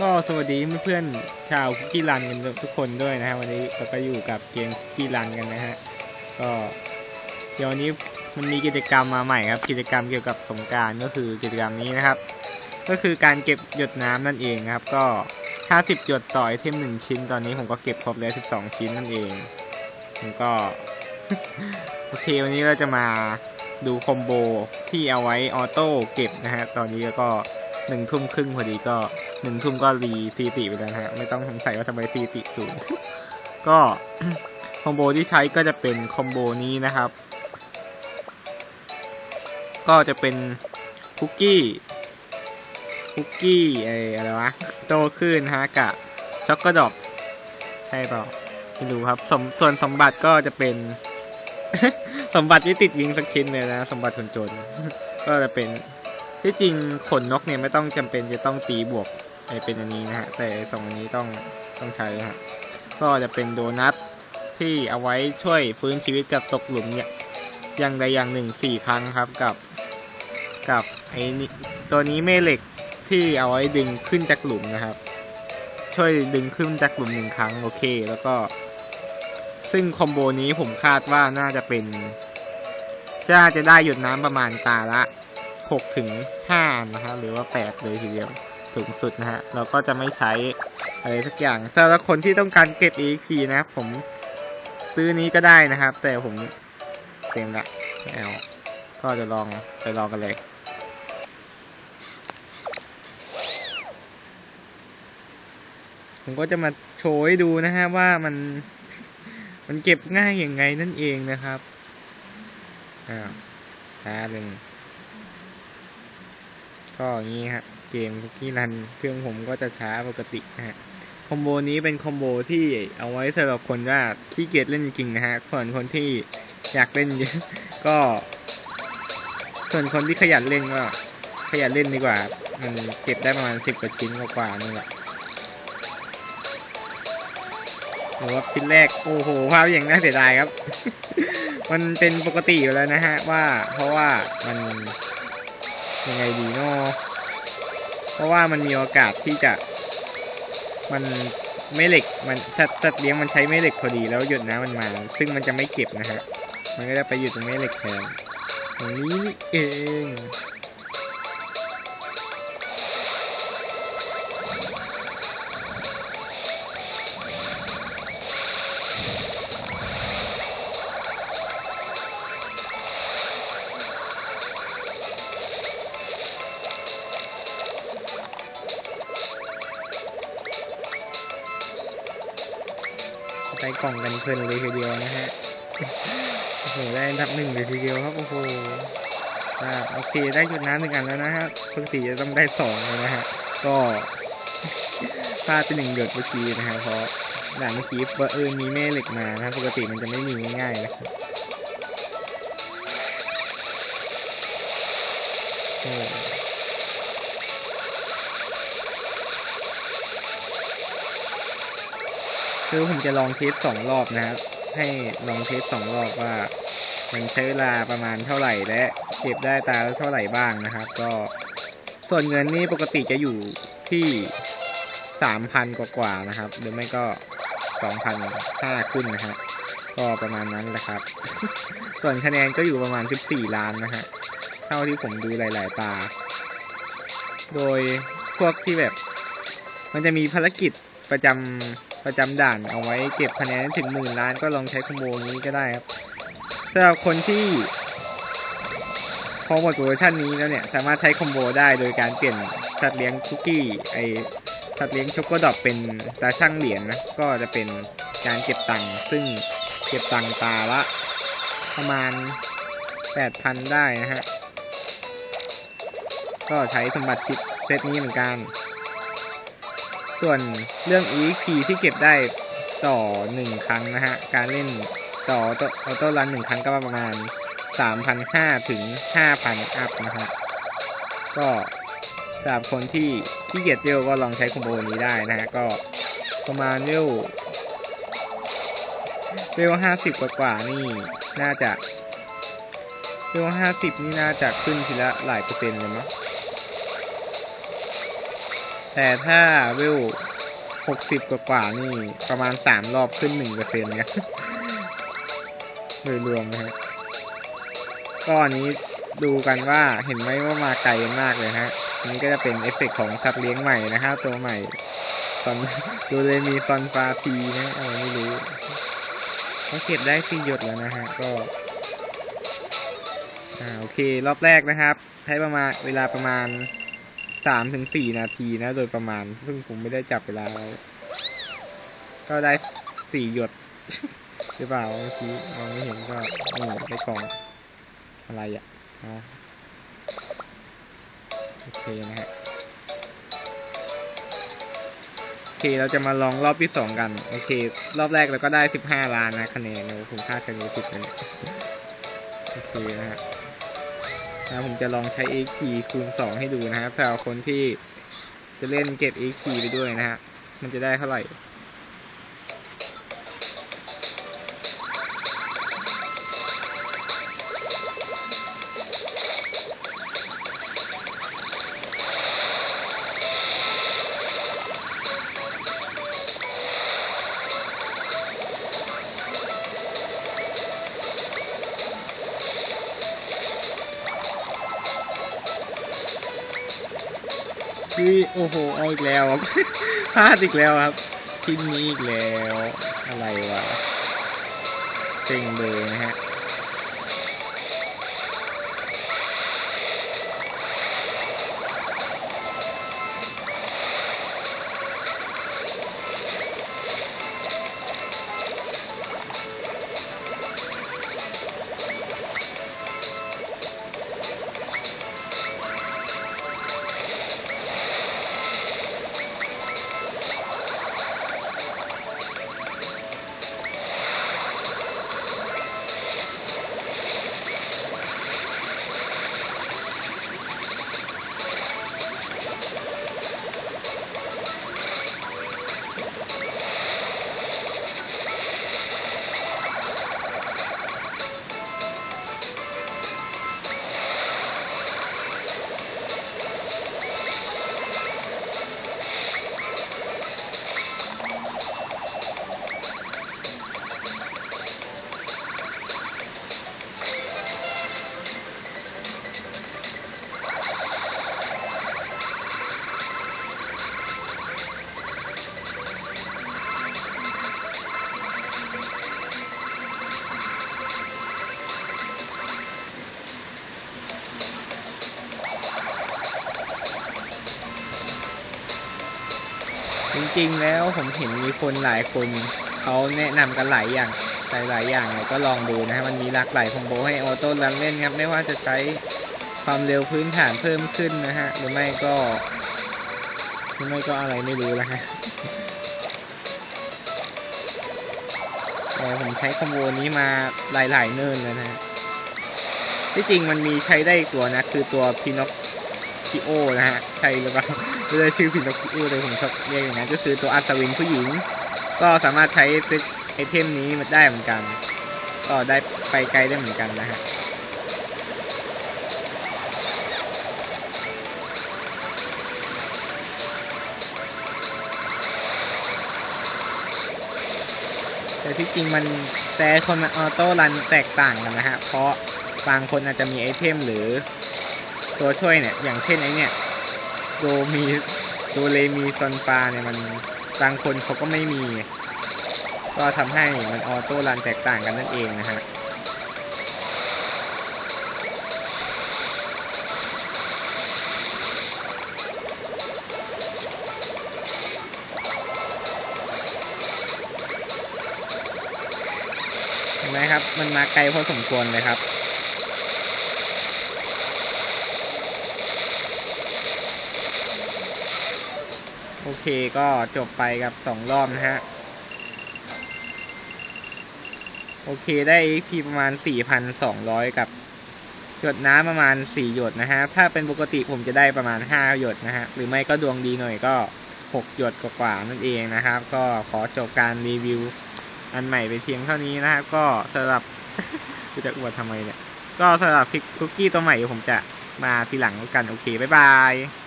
ก็สวัสดีเพื่อนๆชาวคุกกี้รันกันทุกคนด้วยนะฮะวันนี้เราก็อยู่กับเกมคุกกี้รันกันนะฮะก็เดี๋ยววันนี้มันมีกิจกรรมมาใหม่ครับ กิจกรรมเกี่ยวกับสงการก็คือกิจกรรมนี้นะครับ ก็คือการเก็บหยดน้ำนั่นเองครับ ก็50หยดต่อไอเทมหนึ่งชิ้นตอนนี้ผมก็เก็บครบแล้ว12ชิ้นนั่นเองผมก็โอเควันนี้เราจะมาดูคอมโบที่เอาไว้ออโต้เก็บนะฮะตอนนี้ก็ หนึ่งทุ่มครึ่งพอดีก็หนึ่งทุ่มก็รีซีติไปแล้วฮะ ไม่ต้องสงสัยว่าทำไมซีติสูงก็คอมโบที่ใช้ก็จะเป็นคอมโบนี้นะครับ ก็จะเป็นคุกกี้คุกกี้ไออะไรวะโตขึ้นฮะกะช็อกโกดอกใช่เปล่าไม่รู้ครับสมส่วนสมบัติก็จะเป็น สมบัติที่ติดวิงสักชิ้นเลยนะ สมบัติคนจน ก็จะเป็น ที่จริงขนนกเนี่ยไม่ต้องจำเป็นจะต้องตีบวกไอเป็นอันนี้นะฮะแต่สองอันนี้ต้องต้องใช้ฮะก็จะเป็นโดนัทที่เอาไว้ช่วยฟื้นชีวิตกับตกหลุมเนี่ยอย่างใดอย่างหนึ่งสี่ครั้งครับกับ กับไอ้นี่ตัวนี้แม่เหล็กที่เอาไว้ดึงขึ้นจากหลุมนะครับ ช่วยดึงขึ้นจากหลุมหนึ่งครั้งโอเค แล้วก็ ซึ่งคอมโบนี้ผมคาดว่าน่าจะเป็นจะจะได้หยดน้ำประมาณตาละ 6ถึง5นะฮะหรือว่า 8 เลยทีเดียวสูงสุดนะฮะเราก็จะไม่ใช้อะไรสักอย่างสำหรับคนที่ต้องการเก็บ EXP นะครับผมซื้อนี้ก็ได้นะครับ แต่ผมเต็มละไม่เอาก็จะลองไปลองกันเลยผมก็จะมาโชว์ให้ดูนะฮะว่ามันมันเก็บง่ายอย่างไงนั่นเองนะครับอ้าวช้าหนึ่ง ก็อย่างนี้ฮะเกมคุกกี้รันเครื่องผมก็จะช้าปกตินะฮะคอมโบนี้เป็นคอมโบที่เอาไว้สำหรับคนว่าขี้เกียจเล่นจริงนะฮะส่วนคนที่อยากเล่นก็ ส่วนคนที่ขยันเล่นก็ขยันเล่นดีกว่า มันเก็บได้ประมาณสิบกว่าชิ้นกว่าๆนี่แหละโอ้โหครับชิ้นแรกโอ้โหภาพอย่างน่าเสียดายครับ มันเป็นปกติอยู่แล้วนะฮะว่าเพราะว่ามัน ยังไงดีเนาะเพราะว่ามันมีโอกาสที่จะ มันไม่เหล็กมันสัตว์สัตว์เลี้ยงมันใช้ไม่เหล็กพอดีแล้วหยดน้ำมันมา ซึ่งมันจะไม่เก็บนะฮะมันก็จะไปอยู่ตรงไม่เหล็กแทนตรงนี้เอง กล่องกันเพลินเลยทีเดียวนะฮะ โอ้โห ได้อันดับหนึ่งเลยทีเดียวครับ โอ้โห อ่า โอเค ได้จุดน้ำหนึ่งอันแล้วนะฮะปกติจะต้องได้สองเลยนะฮะ ก็พลาดไปหนึ่งหยดเมื่อกี้นะฮะ เพราะด่านเมื่อกี้บังเอิญมีแม่เหล็กมานะปกติมันจะไม่มีง่ายๆนะครับโอ้ คือผมจะลองเทสสองรอบนะครับ ให้ลองเทสสองรอบว่า มันใช้เวลาประมาณเท่าไหร่และเก็บได้ตาเท่าไหร่บ้างนะครับ ก็ส่วนเงินนี่ปกติจะอยู่ที่สามพันกว่าๆนะครับ หรือไม่ก็สองพันห้าขึ้นนะฮะก็ประมาณนั้นแหละครับ ส่วนคะแนนก็อยู่ประมาณสิบสี่ล้านนะฮะเท่าที่ผมดูหลาย ๆ ตา โดยพวกที่แบบ มันจะมีภารกิจประจำ ประจำด่านเอาไว้เก็บคะแนนถึงหมื่นล้านก็ลองใช้คอมโบนี้ก็ได้ครับสำหรับคนที่พอหมดเวอร์ชันนี้แล้วเนี่ย สามารถใช้คอมโบได้โดยการเปลี่ยนสัตว์เลี้ยงคุกกี้ไอสัตว์เลี้ยงช็อกโกดอปเป็นตาช่างเหรียญนะก็จะเป็นการเก็บตังค์ซึ่งเก็บตังค์ตาละประมาณ 8,000 ได้นะฮะ ก็ใช้สมบัติชิดเซตนี้เหมือนกัน ส่วนเรื่อง EXP ที่เก็บได้ต่อ 1 ครั้งนะฮะ การเล่นต่อออโต้รันหนึ่งครั้งก็ประมาณ 3,500 ถึง 5,000 อัพนะฮะ ก็สำหรับคนที่ขี้เกียจเร็วก็ลองใช้คอมโบนี้ได้นะฮะ ก็ประมาณเร็วเร็ว50กว่ากว่าๆนี่น่าจะเร็ว50นี่น่าจะขึ้นทีละหลายเปอร์เซ็นต์เลยมั้ง แต่ถ้าเวลหกสิบกว่าๆนี่ประมาณสามรอบขึ้นหนึ่งเปอร์เซ็นต์นี่ยโดยรวมนะฮะก็อันนี้ดูกันว่าเห็นไหมว่ามาไกลมากเลยฮะอันนี้ก็จะเป็นเอฟเฟกต์ของสัตว์เลี้ยงใหม่นะฮะตัวใหม่ซอนดูเลยมีซอนฟาทีนะอะไรไม่รู้ก็เก็บได้สี่หยดแล้วนะฮะก็อ่าโอเครอบแรกนะครับ ใช้ประมาณเวลาประมาณ สามถึงสี่นาทีนะโดยประมาณ ซึ่งผมไม่ได้จับเวลาก็ได้สี่หยด หรือเปล่าเมื่อกี้มองไม่เห็นก็นี่ได้กล่องอะไรอะอ๋อโอเคนะฮะโอเคเราจะมาลองรอบที่สองกัน โอเค รอบแรกเราก็ได้สิบห้าล้านนะคะแนนเลยผมคาดคะแนนผิดไปเนี่ยโอเคนะฮะ นะผมจะลองใช้ XP คูณ 2 ให้ดูนะครับสำหรับคนที่จะเล่นเก็บ XP ไปด้วยนะฮะ มันจะได้เท่าไหร่ คือโอ้โหเอาอีกแล้วครับพลาดอีกแล้วครับทีมนี้อีกแล้ว อะไรวะเซ็งเลยนะฮะ ริงๆแล้วผมเห็นมีคนหลายคนเขาแนะนำกันหลายอย่างหลายหลายๆอย่างก็ลองดูนะฮะมันมีหลากหลายคอมโบให้ออโต้รันเล่นครับไม่ว่าจะใช้ความเร็วพื้นฐานเพิ่มขึ้นนะฮะหรือไม่ก็หรือไม่ก็อะไรไม่รู้แล้วฮะแต่ผมใช้คอมโบนี้มาหลายๆเนินแล้วนะฮะที่จริงมันมีใช้ได้อีกตัวนะคือตัวพินอค คิโอนะฮะใช่หรือเปล่าไม่ได้ชื่อพินอคคิโอเลยผมชอบเรียกอย่างนั้นก็คือตัวอัศวินผู้หญิง ก็สามารถใช้ไอเทมนี้มาได้เหมือนกัน ก็ได้ไปไกลได้เหมือนกันนะฮะแต่ที่จริงมันแต่คนมันออโต้รันแตกต่างกันนะฮะ เพราะบางคนอาจจะมีไอเทมหรือ ตัวช่วยเนี่ย อย่างเช่นไอเนี่ยโดมีโดเลมีซอนฟาเนี่ยมันบางคนเขาก็ไม่มี ก็ทำให้มันออโต้รันแตกต่างกันนั่นเองนะฮะเห็นไหมครับ มันมาไกลพอสมควรเลยครับ อเคก็จบไปกับสองรอบนะฮะ โอเคได้ XP ประมาณ 4,200 กับ หยดน้ำประมาณ 4 หยดนะฮะ ถ้าเป็นปกติผมจะได้ประมาณ 5 หยดนะฮะ หรือไม่ก็ดวงดีหน่อยก็ 6 หยดกว่าๆนั่นเองนะครับ ก็ขอจบการรีวิว อันใหม่ไปเพียงเท่านี้นะครับก็สำหรับกูจะอวดทำไมเนี่ย ก็สำหรับคุกกี้ตัวใหม่ผมจะมาทีหลังกันโอเค บ๊ายบาย